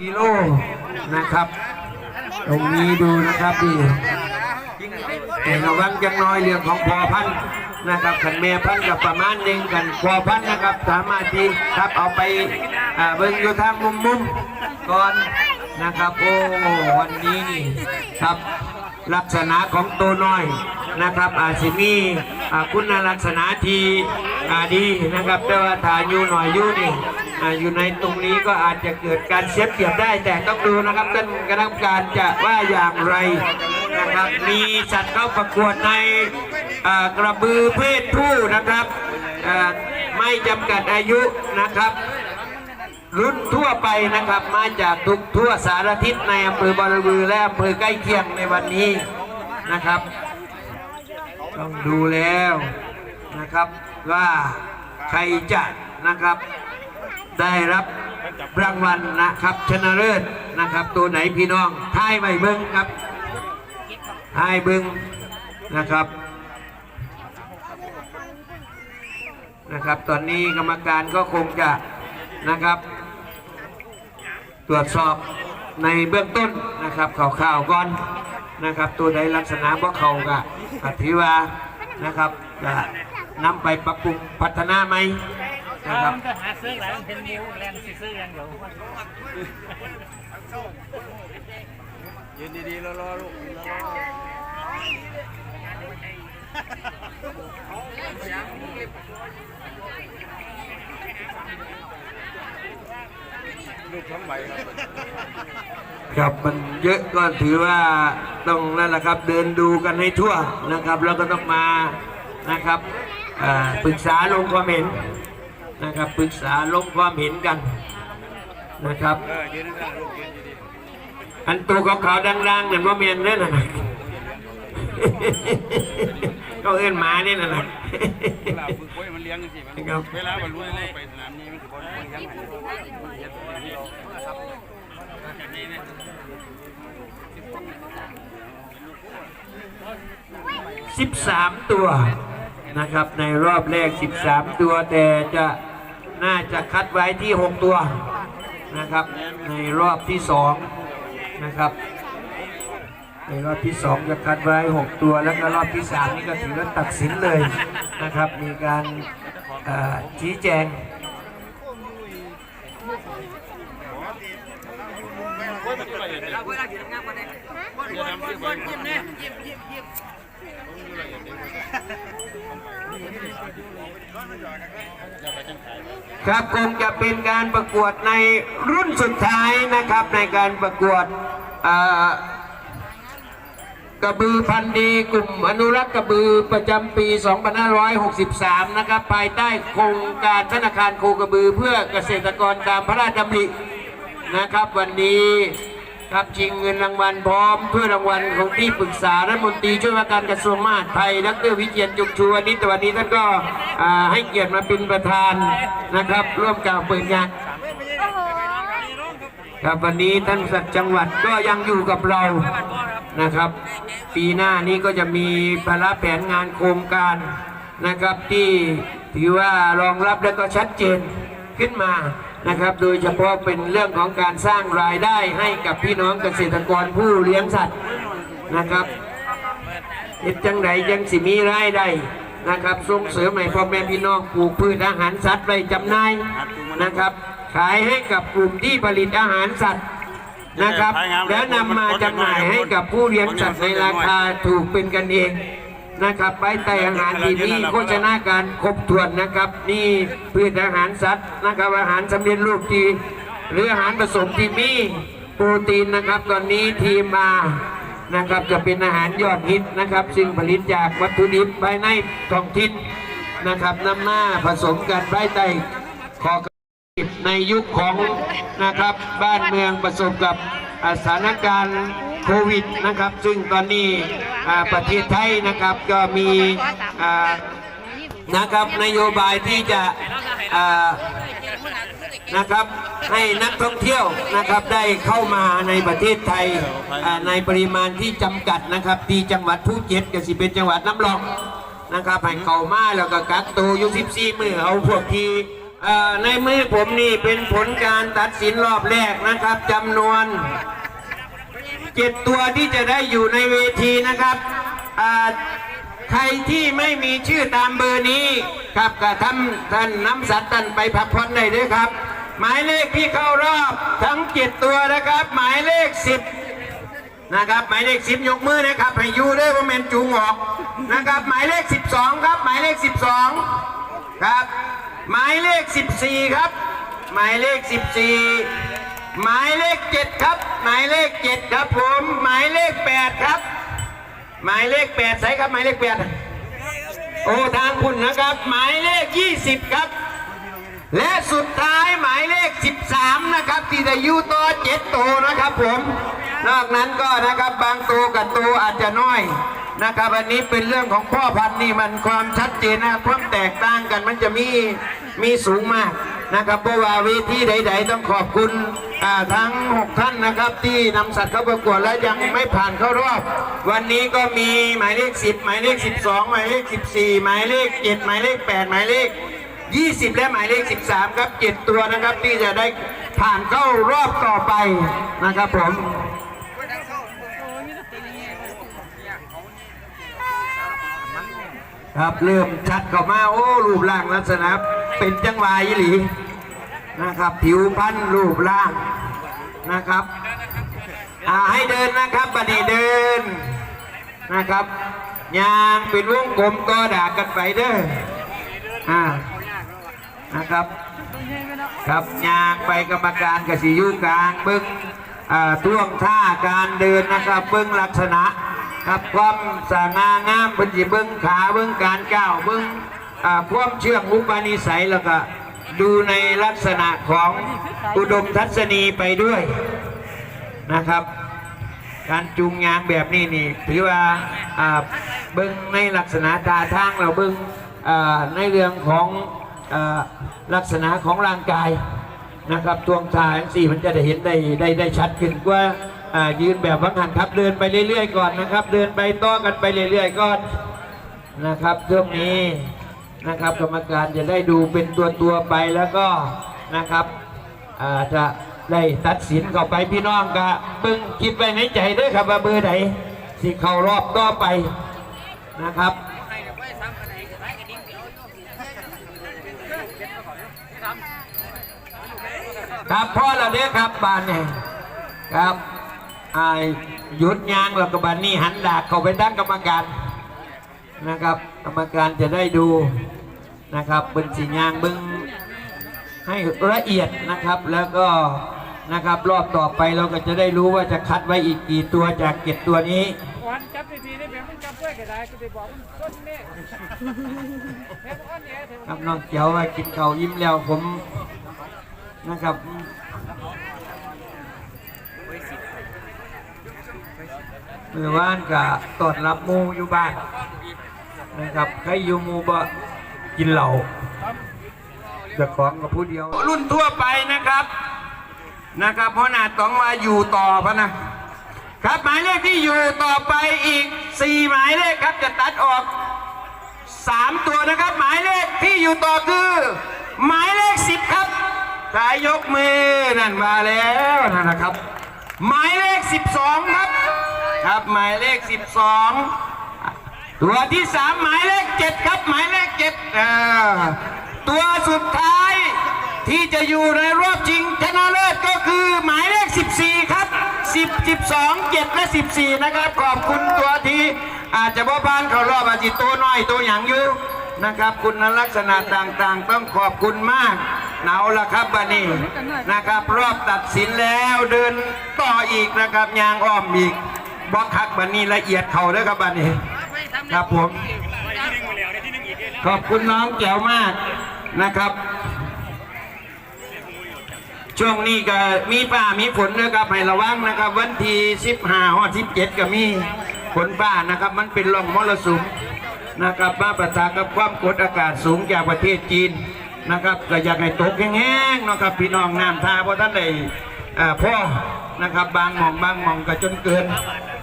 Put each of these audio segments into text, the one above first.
กิโลนะครับ ตรงนี้ดูนะครับดีแต่ระวังจังน้อยเรื่องของพอพันนะครับขันแม่พันกับประมาณหนึ่งกันพอพันนะครับสามารถที่ครับเอาไปเบิ่งอยู่ทางมุมมุมก่อนนะครับโอ้วันนี้นี่ครับลักษณะของตัวน้อยนะครับ อาจจะมีอาคุณลักษณะที่อ่าดีนะครับแต่ว่าถ้าอยู่หน่อยอยู่นี่ อยู่ในตรงนี้ก็อาจจะเกิดการเสียเปรียบได้ แต่ต้องดูนะครับท่านคณะกรรมการจะว่าอย่างไรนะครับมีสัตว์เข้าประกวดในกระบือเพศผู้นะครับไม่จำกัดอายุนะครับ รุ่นทั่วไปนะครับมาจากทุกทั่วสารทิศในอำเภอบารบือและอำเภอใกล้เคียงในวันนี้นะครับ ต้องดูแล้วนะครับว่าใครจะนะครับ ได้รับรางวัลนะครับชนะเลิศนะครับ ตัวไหนพี่น้องทายไม่เบิ้งครับทายเบิ้งนะครับนะครับ ตอนนี้กรรมการก็คงจะนะครับ ตรวจสอบในเบื้องต้นนะครับข่าวๆก่อนนะครับ ตัวใดลักษณะว่าเขาก็ก็ถือว่านะครับจะนำไปปรับปรุงพัฒนาไหม นะครับมันก็หาซื้อหลายมันเป็นนิ้วแรงสิซื้ออย่างเดียวยืนดีๆรอรอลูกลูกทั้งใบครับครับมันเยอะก็ถือว่าต้องนั่นแหละครับเดินดูกันให้ทั่วนะครับ แล้วก็ต้องมานะครับอ่าปรึกษาลงความเห็น นะครับปรึกษาลงความเห็นกันนะครับเออยืนได้ลูกยืนดีอันตัวขาวๆดังๆเนี่ยว่าเมียนนั่นน่ะก็เอื้อนหมาเนี่ยน่ะนะๆเวลาฝึกไว้มันเลี้ยงกันสิมันครับเวลามันรู้ได้ไปสนามนี้มันคือบอลเลี้ยงให้เฮ็ดแบบนี้ครับแบบนี้เนี่ย13ตัวนะครับ ในรอบแรก13ตัวแต่จะ น่าจะคัดไว้ที่ 6 ตัวนะครับ ในรอบที่2นะครับ ในรอบที่ 2 จะคัดไว้ 6 ตัว แล้วก็รอบที่ 3 นี่ก็ถือว่าตัดสินเลยนะครับ มีการเอ่อชี้แจง ครับคงจะเป็นการประกวดในรุ่นสุดท้ายนะครับในการประกวดกระบือพันธุ์ดีกลุ่มอนุรักษ์กระบือประจำปี 2563 นะครับ ภายใต้โครงการธนาคารโคกระบือเพื่อเกษตรกรตามพระราชดำรินะครับวันนี้ ครับชิงเงินรางวัลพร้อมเพื่อรางวัลของที่ปรึกษารัฐมนตรีช่วยว่าการกระทรวงมหาดไทยดรวิเชียนจุกชูวันนี้แต่วันนี้ท่านก็ให้เกียรติมาเป็นประธานนะครับ ร่วมกล่าวเปิดงานครับวันนี้ท่านสัตว์จังหวัดก็ยังอยู่กับเรานะครับ ปีหน้านี้ก็จะมีภาระแผนงานโครงการนะครับที่ถือว่ารองรับและก็ชัดเจนขึ้นมานะครับ โดยเฉพาะเป็นเรื่องของการสร้างรายได้ให้กับพี่น้องเกษตรกรผู้เลี้ยงสัตว์นะครับเฮ็ดจังไดยังสิมีรายได้นะครับส่งเสริมให้พ่อแม่พี่น้องปลูกพืชอาหารสัตว์ไว้จำหน่ายนะครับ ขายให้กับกลุ่มที่ผลิตอาหารสัตว์นะครับ แล้วนำมาจำหน่ายให้กับผู้เลี้ยงสัตว์ในราคาถูกเป็นกันเอง นะครับไปแต่อาหารที่มีโภชนาการครบถ้วนนะครับนี่พืชอาหารสัตว์นะครับอาหารสำเร็จรูปที่หรืออาหารผสมที่มีโปรตีนนะครับ ตอนนี้ทีมมานะครับจะเป็นอาหารยอดฮิตนะครับ ซึ่งผลิตจากวัตถุดิบภายในท้องถิ่นนะครับนำมาผสมกันภายใต้ขอในยุคของนะครับบ้านเมืองประสบกับอ่าสถานการณ์ โควิดนะครับ ซึ่งตอนนี้ประเทศไทยนะครับก็มีนะครับนโยบายที่จะนะครับให้นักท่องเที่ยวนะครับได้เข้ามาในประเทศไทยในปริมาณที่จำกัดนะครับที่จังหวัดภูเก็ตกับสิเป็นจังหวัดน้ำรองนะครับให้เข้ามาแล้วก็กักตัวอยู่14มือเอาพวกที่ในมือผมนี่เป็นผลการตัดสินรอบแรกนะครับจำนวน เจ็ดตัวที่จะได้อยู่ในเวทีนะครับใครที่ไม่มีชื่อตามเบอร์นี้ครับก็ทำท่านน้ำสัตว์ท่านไปพักผ่อนได้ด้วยครับ หมายเลขที่เข้ารอบทั้งเจ็ดตัวนะครับ หมายเลขสิบนะครับหมายเลขสิบยกมือนะครับให้ยูด้วยว่าแมนจูงออกนะครับ หมายเลขสิบสองครับ หมายเลขสิบสองครับ หมายเลขสิบสี่ครับ หมายเลขสิบสี่ หมายเลขเจ็ดครับ หมายเลขเจ็ดครับผมหมายเลขแปดครับ หมายเลขแปดใส่ครับหมายเลขแปดโอ้ทางคุณนะครับ หมายเลขยี่สิบครับ และสุดท้ายหมายเลข13นะครับ ที่จะอยู่ต่อเจ็ดตัวนะครับผมนอกนั้นก็นะครับบางตัวกับตัวอาจจะน้อยนะครับอันนี้เป็นเรื่องของพ่อพันธุ์นี่มันความชัดเจนนะครับความแตกต่างกันมันจะมีมีสูงมากนะครับเพราะว่าเวทีใด ๆ ต้องขอบคุณ ทั้ง 6 ท่านนะครับที่นำสัตว์เข้าประกวดและยังไม่ผ่านเข้ารอบ วันนี้ก็มีหมายเลข 10 หมายเลข 12 หมายเลข 14 หมายเลข 7 หมายเลข 8 หมายเลข 20 และหมายเลข 13 ครับ 7 ตัวนะครับที่จะได้ผ่านเข้ารอบต่อไปนะครับผมครับเริ่มชัดเข้ามาโอ้รูปร่างลักษณะเป็นจังหวะอีหลี นะครับ ผิวพรรณรูปร่างนะครับให้เดินนะครับบัดนี้เดินนะครับยางเป็นวงกลมก็ด่ากันไปเด้ออ่านะครับครับยางไปกรรมการกสิยุกลางเบิ้งอ่าท่วงท่าการเดินนะครับเบิ้งลักษณะครับความสง่างามเป็นสิเบิ้งขาเบิ้งการก้าวเบิ้งอ่าความเชื่องอุปนิสัยแล้วก็ ดูในลักษณะของอุดมทัศนีไปด้วยนะครับ การจูงยางแบบนี้นี่ถือว่าเบิ้งในลักษณะท่าทางเราเบิ้งอ่าในเรื่องของอลักษณะของร่างกายนะครับทวงทายสี่มันจะได้เห็นได้ได้ได้ชัดขึ้นกว่ายืนแบบวังหันครับเดินไปเรื่อยๆก่อนนะครับ เดินไปต่อกันไปเรื่อยๆก่อนนะครับช่วงนี้ นะครับ กรรมการจะได้ดูเป็นตัวตัวไปแล้วก็นะครับจะได้ตัดสินเข้าไปพี่น้องก็เบิ่งคิดไว้ในใจเด้อครับว่าเบอร์ไหนสิเข้ารอบต่อไปนะครับครับพ่อเราเด้อครับบานเนี่ยครับอาหยุดยางแล้วก็บานนี้หันดากเข้าไปด้านกรรมการ นะครับ กรรมการจะได้ดูนะครับเบิ้งสียางเบิ้งให้ละเอียดนะครับแล้วก็นะครับรอบต่อไปเราก็จะได้รู้ว่าจะคัดไว้อีกกี่ตัวจากเก็ดตัวนี้วันจับทีๆได้แบบมันจับด้วยก็ได้ก็ไปบอกมันต้นแม่แม่อ้อนแอเถครัอะบน้องเจียวว่ากินข้าวยิ้มแล้วผมนะครับ มื่อวานก็ตอดรับมูอยู่บ้านนะครับใครอยู่มูบ่กินเหล้าจะของกับผู้เดียว รุ่นทั่วไปนะครับนะครับ เพราะนาต้องมาอยู่ต่อพะนะครับหมายเลขที่อยู่ต่อไปอีก4หมายเลขครับจะตัดออก3ตัวนะครับ หมายเลขที่อยู่ต่อคือ หมายเลข10ครับสายยกมือนั่นมาแล้วนะครับ หมายเลข 12 ครับ ครับหมายเลข 12 ตัวที่ 3 หมายเลข 7 ครับ หมายเลข7เออตัวสุดท้ายที่จะอยู่ในรอบชิงชนะเลิศก็คือหมายเลข 14 ครับ 10 12 7 และ 14 นะครับ ขอบคุณตัวที่อาจจะบ่บานเขารอบอาจจะตัวน้อยตัวอย่างอยู่นะครับ คุณลักษณะต่างๆ ต้องขอบคุณมาก หนาวละครับบันนี้นะครับ รอบตัดสินแล้วเดินต่ออีกนะครับยางอ้อมอีกบล็อกคักบันนี้ละเอียดเขาเลยครับบันนี้ครับผมขอบคุณน้องแก้วมากนะครับ ช่วงนี้ก็มีฟ้ามีฝนนะครับให้ระวังนะครับ วันที่15ฮอด17ก็มีฝนฟ้านะครับ มันเป็นลมมรสุมนะครับมาประทะกับความกดอากาศสูงจากประเทศจีน นะครับก็อยากให้ตกแห้งๆนะครับพี่น้องน้ำทาเพราะท่านใด้พ่อนะครับบางมองบางมองก็จนเกิน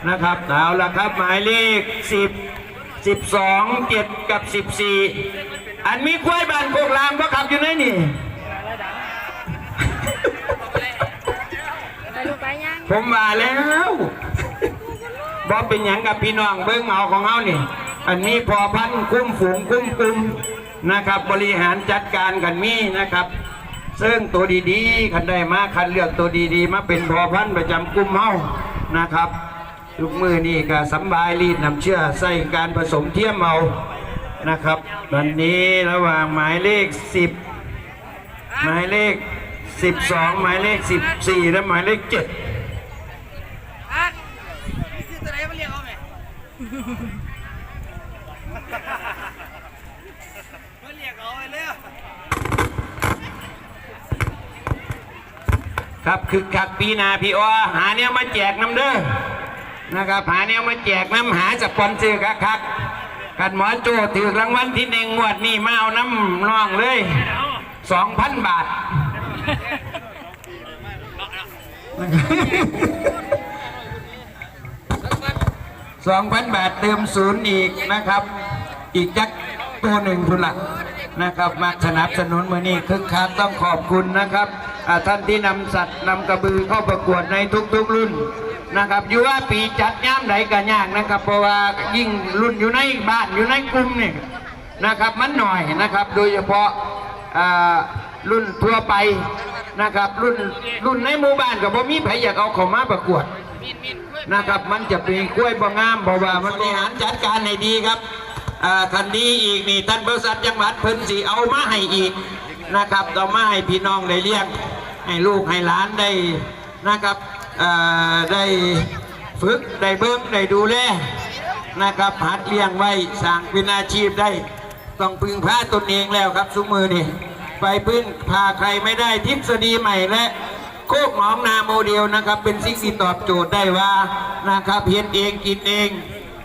นะครับเอาละครับหมายเลข 10 12 7 กับ 14 อันมีควายบานโคกรามก็ขับอยู่ในนี่ผมมาแล้วบอกเป็นอย่างกับพี่น้องเบิ้งเอาของเขานี่ อันนี้พอพันคุ้มฝูงคุ้มกลุ้ม นะครับ บริหารจัดการกันมีนะครับ ซึ่งตัวดีๆคันได้มาคันเลือกตัวดีๆ มาเป็นพอพันธุ์ประจำกลุ่มเฮานะครับทุกมือนี่ก็สำบายรีดนำเชื่อใส่การผสมเทียมเอานะครับ วันนี้ระหว่างหมายเลข 10 หมายเลข 12 หมายเลข 14 และหมายเลข 7 ครับคือคักปีนาพี่อ้อหาแนวมาแจกน้ำเด้อนะครับหาแนวมาแจกน้ำหาสปอนเซอร์คักคักกันหมอโจถือรางวัลที่หนึ่งงวดนี่มาเอาน้ำน้องเลยสองพันบาทสองพันบาทเติมศูนย์อีกนะครับ อีกจักตัวหนึ่งทุนหลักนะครับ มาสนับสนุนมือนี้คึกคักต้องขอบคุณนะครับ ท่านที่นำสัตว์นำกระบือเข้าประกวดในทุกๆรุ่นนะครับอยู่ว่าปีจัดย่ามใดก็ยากนะครับ เพราะว่ายิ่งรุ่นอยู่ในบ้านอยู่ในกลุ่มนี่นะครับมันหน่อยนะครับ โดยเฉพาะอ่ารุ่นทั่วไปนะครับ รุ่นรุ่นในหมู่บ้านกับบ่มีไผอยากเอาเขามาประกวดนะครับ มันจะเป็นกล้วยบางามเพราะว่ามันบริหารจัดการให้ดีครับอ่าคันนี้อีกนี่ท่านบริษัทจังหวัดเพิ่นสีเอามาให้อีก นะครับเอามาให้พี่น้องได้เลี้ยง ให้ลูกให้หลานได้นะครับอ่าได้ฝึกได้เบิ้งได้ดูแลนะครับหัดเลี้ยงไว้สร้างเป็นอาชีพได้ ต้องพึ่งพาตนเองแล้วครับสุมือนี่ไปพึ่งพาใครไม่ได้ทฤษฎีใหม่และโคกหนองนาโมเดลนะครับ เป็นสิ่งที่ตอบโจทย์ได้ว่านะครับเพียนเองกินเอง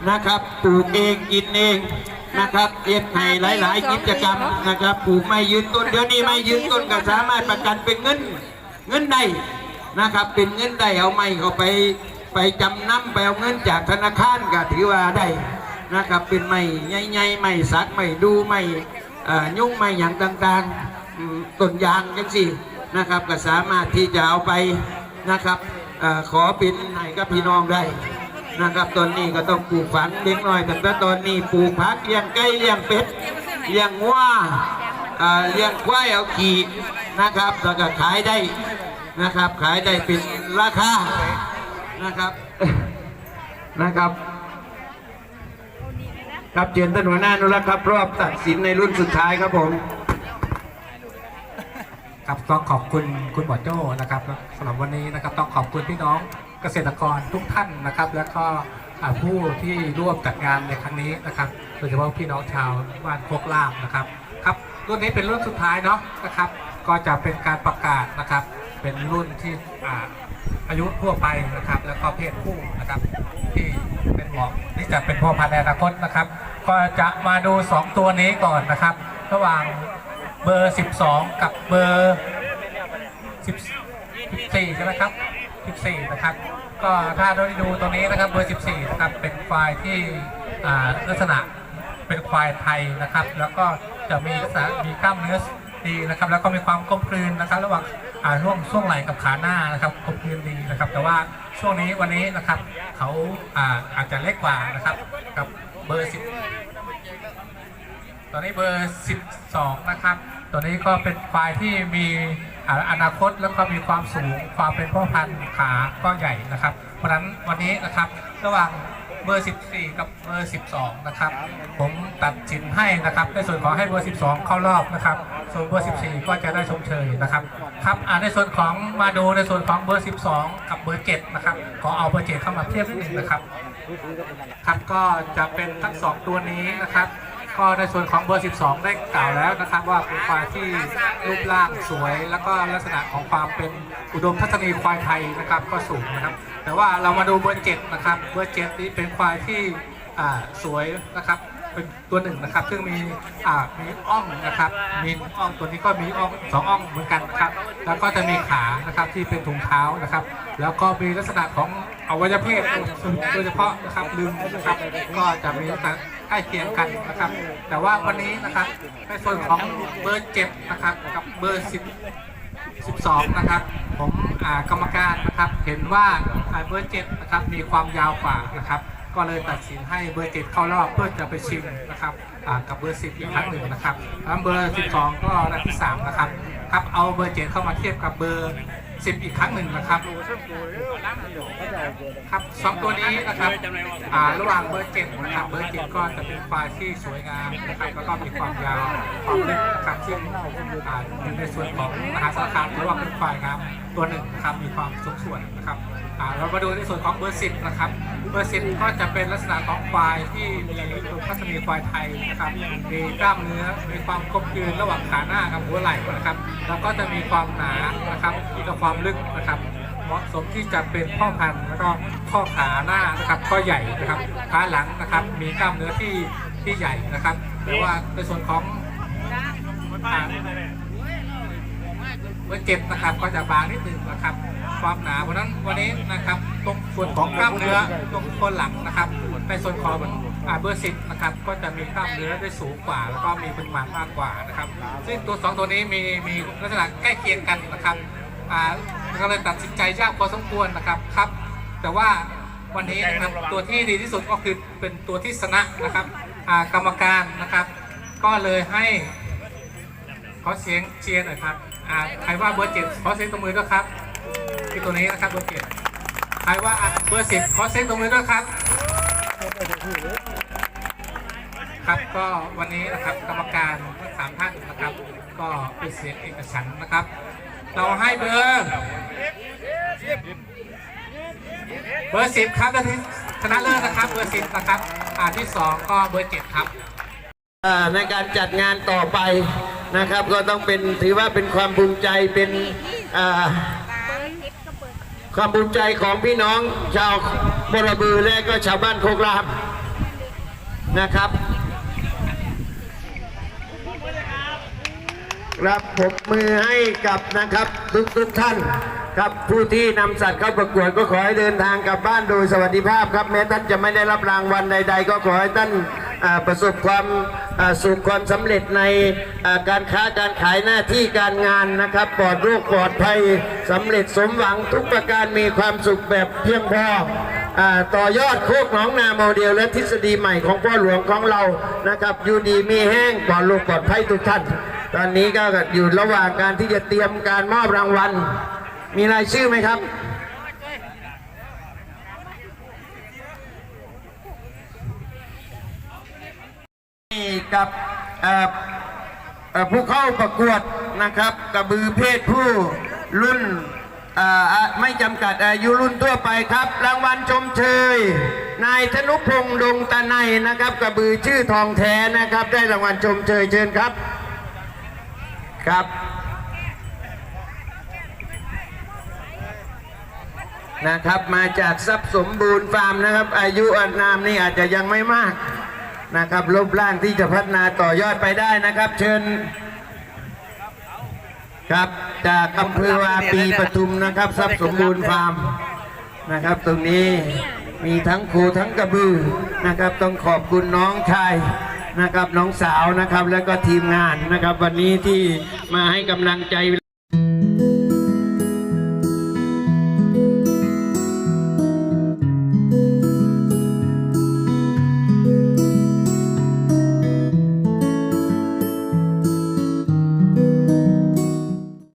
นะครับปลูกเองกินเอง นะครับเรียนให้หลาย ๆ กิจกรรมนะครับปลูกไม่ยืนต้นเดี๋ยวนี้ไม่ยืนต้นก็สามารถประกันเป็นเงินเงินได้นะครับ เป็นเงินได้เอาไม่เขาไปไปจำนำไปเอาเงินจากธนาคารก็ถือว่าได้นะครับเป็นไม่ใหญ่ๆไม่สักไม่ดูไม่เอ่อยุ่งไม่อย่างต่างๆอืมต้นยางจังสินะครับก็สามารถที่จะเอาไปนะครับเออขอเป็นให้กับพี่น้องได้ นะครับ ตอนนี้ก็ต้องปลูกฝังเล็กน้อยแต่ตอนนี้ปลูกผักเลี้ยงไก่เลี้ยงเป็ดเลี้ยงวัวเอ่อเลี้ยงควายเอาขี่นะครับแล้วก็ขายได้นะครับ ขายได้เป็นราคานะครับนะครับครับเจนท่านหัวหน้านุรักษ์ครับรอบตัดสินในรุ่นสุดท้ายครับผม ครับต้องขอบคุณคุณหมอโจ้นะครับสำหรับวันนี้นะครับ ต้องขอบคุณพี่น้อง เกษตรกรทุกท่านนะครับ แล้วก็ผู้ที่ร่วมจัดงานในครั้งนี้นะครับโดยเฉพาะพี่น้องชาวบ้านโคกลามนะครับครับรุ่นนี้เป็นรุ่นสุดท้ายเนาะนะครับ ก็จะเป็นการประกาศนะครับ เป็นรุ่นที่อาอายุทั่วไปนะครับ แล้วก็เพศผู้นะครับที่เป็นหมาะที่จะเป็นพ่อพันธุ์ในอนาคตนะครับ ก็จะมาดู 2 ตัวนี้ก่อนนะครับ ระหว่างเบอร์ 12 กับเบอร์ 14ใช่ไหมครับ 14 นะครับ ก็ถ้าเราได้ดูตัวนี้นะครับเบอร์ 14 นะครับ เป็นควายที่ลักษณะเป็นควายไทยนะครับ แล้วก็จะมีลักษณะมีกล้ามเนื้อดีนะครับ แล้วก็มีความกลมกลืนนะครับ ระหว่างอ่วงช่วงไหล่กับขาหน้านะครับกลมกลืนดีนะครับ แต่ว่าช่วงนี้วันนี้นะครับเขาอาอาจจะเล็กกว่านะครับกับเบอร์ 10 ตอนนี้เบอร์ 12 นะครับตัวนี้ก็เป็นควายที่มี อนาคตแล้วก็มีความสูงความเป็นพ่อพันธุ์ขาก็ใหญ่นะครับ เพราะฉะนั้นวันนี้นะครับระหว่างเบอร์ 14 กับเบอร์ 12 นะครับ ผมตัดสินให้นะครับ ในส่วนของให้เบอร์ 12 เข้ารอบนะครับ ส่วนเบอร์ 14 ก็จะได้ชมเชยนะครับ ครับในส่วนของมาดูในส่วนของเบอร์ 12 กับเบอร์ 7 นะครับ ขอเอาเบอร์ 7 เข้ามาเทียบนิดหนึงนะครับ ครับก็จะเป็นทั้งสองตัวนี้นะครับ ก็ในส่วนของเบอร์ 12 ได้กล่าวแล้วนะครับ ว่าเป็นควายที่รูปร่างสวย แล้วก็ลักษณะของความเป็นอุดมทัศนีควายไทยนะครับก็สูงนะครับ แต่ว่าเรามาดูเบอร์7นะครับเบอร์7นี้เป็นควายที่สวยนะครับเป็นตัวหนึ่งนะครับ ซึ่งมีอ่ามีอ่องนะครับมีอ่องตัวนี้ก็มีอ่องสองอ่องเหมือนกันนะครับ แล้วก็จะมีขานะครับที่เป็นถุงเท้านะครับ แล้วก็มีลักษณะของอวัยวะเพศโดยเฉพาะนะครับลืมนะครับก็จะมีลักษณะ ใกล้เคียงกันนะครับ แต่ว่าวันนี้นะครับในส่วนของเบอร์เจ็ดนะครับกับเบอร์สิบ12นะครับผมกรรมการนะครับเห็นว่าเบอร์เจ็ดนะครับมีความยาวกว่านะครับก็เลยตัดสินให้เบอร์เจ็ดเข้ารอบเพื่อจะไปชิงนะครับกับเบอร์สิบอีกครั้งหนึ่งนะครับแล้วเบอร์12ก็ได้ที่3นะครับครับเอาเบอร์เจ็ดเข้ามาเทียบกับเบอร์ สิบอีกครั้งหนึ่งนะครับครับสองตัวนี้นะครับอ่าระหว่างเบอร์เจ็ดนะครับเบอร์เจ็ดก็จะเป็นควายที่สวยงามนะครับแล้วก็มีความยาวความลึกนะครับซึ่งอ่าอยู่ในส่วนของมหาสารคามหรือว่าเป็นควายงามตัวหนึ่งนะครับมีความสมส่วนนะครับอ่าเรามาดูในส่วนของเบอร์สิบนะครับ เบอร์สิบก็จะเป็นลักษณะของควายที่มีพัฒนีควายไทยนะครับมีกล้ามเนื้อมีความกลมกลืนระหว่างขาหน้ากับหัวไหล่นะครับ แล้วก็จะมีความหนานะครับและความลึกนะครับเหมาะสมที่จะเป็นพ่อพันธุ์แล้วก็ข้อขาหน้านะครับข้อใหญ่นะครับขาหลังนะครับ มีกล้ามเนื้อที่ที่ใหญ่นะครับแต่ว่าในส่วนของอ่าเบอร์เจ็ดนะครับก็จะบางนิดหนึงนะครับ ความหนาเพราะฉะนั้นวันนี้นะครับตรงส่วนของกล้ามเนื้อตรงคนหลังนะครับในส่วนของอ่าเบอร์สิบนะครับก็จะมีกล้ามเนื้อได้สูงกว่า แล้วก็มีปริมาณมากกว่านะครับ ซึ่งตัวสองตัวนี้มีมีลักษณะใกล้เคียงกันนะครับอ่าก็เลยตัดสินใจยากพอสมควรนะครับครับ แต่ว่าวันนี้นะครับตัวที่ดีที่สุดก็คือเป็นตัวที่ชนะนะครับอ่ากรรมการนะครับ ก็เลยให้ขอเสียงเชียร์หน่อยครับอ่าใครว่าเบอร์เจ็ดขอเสียงตบมือด้วยครับ ตัวนี้นะครับเบอร์เจ็ดใครว่าเบอร์สิบขอเสียงตบมือด้วยครับ ครับก็วันนี้นะครับกรรมการทั้งสามท่านนะครับ ก็เป็นเสียงเอกฉันท์นะครับ เราให้เบอร์เบอร์สิบครับและที่ชนะเลิศนะครับเบอร์สิบนะครับอ่าที่สองก็เบอร์เจ็ดครับอ่าในการจัดงานต่อไปนะครับ ก็ต้องเป็นถือว่าเป็นความภูมิใจเป็นอ่า ความภูมิใจของพี่น้องชาวบรบือและก็ชาวบ้านโคกรามนะครับครับผมมือให้กับนะครับทุกทุกท่านครับผู้ที่นำสัตว์เข้าประกวดก็ขอให้เดินทางกลับบ้านโดยสวัสดิภาพครับแม้ท่านจะไม่ได้รับรางวัลใด ๆ ก็ขอให้ท่านประสบความ สุขความสำเร็จในการค้าการขายหน้าที่การงานนะครับ ปลอดโรคปลอดภัยสำเร็จสมหวังทุกประการมีความสุขแบบเพียงพอต่อยอดโคกหนองนาโมเดลและทฤษฎีใหม่ของพ่อหลวงของเรานะครับอยู่ดีมีแห้งปลอดโรคปลอดภัยทุกท่าน ตอนนี้ก็อยู่ระหว่างการที่จะเตรียมการมอบรางวัล มีรายชื่อไหมครับ กับผู้เข้าประกวดนะครับกระบือเพศผู้รุ่นไม่จำกัดอายุรุ่นทั่วไปครับ รางวัลชมเชย นายธนุพงษ์ดงตะไนนะครับ กระบือชื่อทองแท้นะครับ ได้รางวัลชมเชยเชิญครับครับนะครับมาจากทรัพย์สมบูรณ์ฟาร์มนะครับ อายุอานามนี่อาจจะยังไม่มาก นะครับรูปร่างที่จะพัฒนาต่อยอดไปได้นะครับ เชิญครับจากอำเภอวาปีปทุมนะครับทรัพย์สมบูรณ์ฟาร์มนะครับ ตรงนี้มีทั้งครูทั้งกระบือนะครับ ต้องขอบคุณน้องชายนะครับน้องสาวนะครับ แล้วก็ทีมงานนะครับ วันนี้ที่มาให้กำลังใจ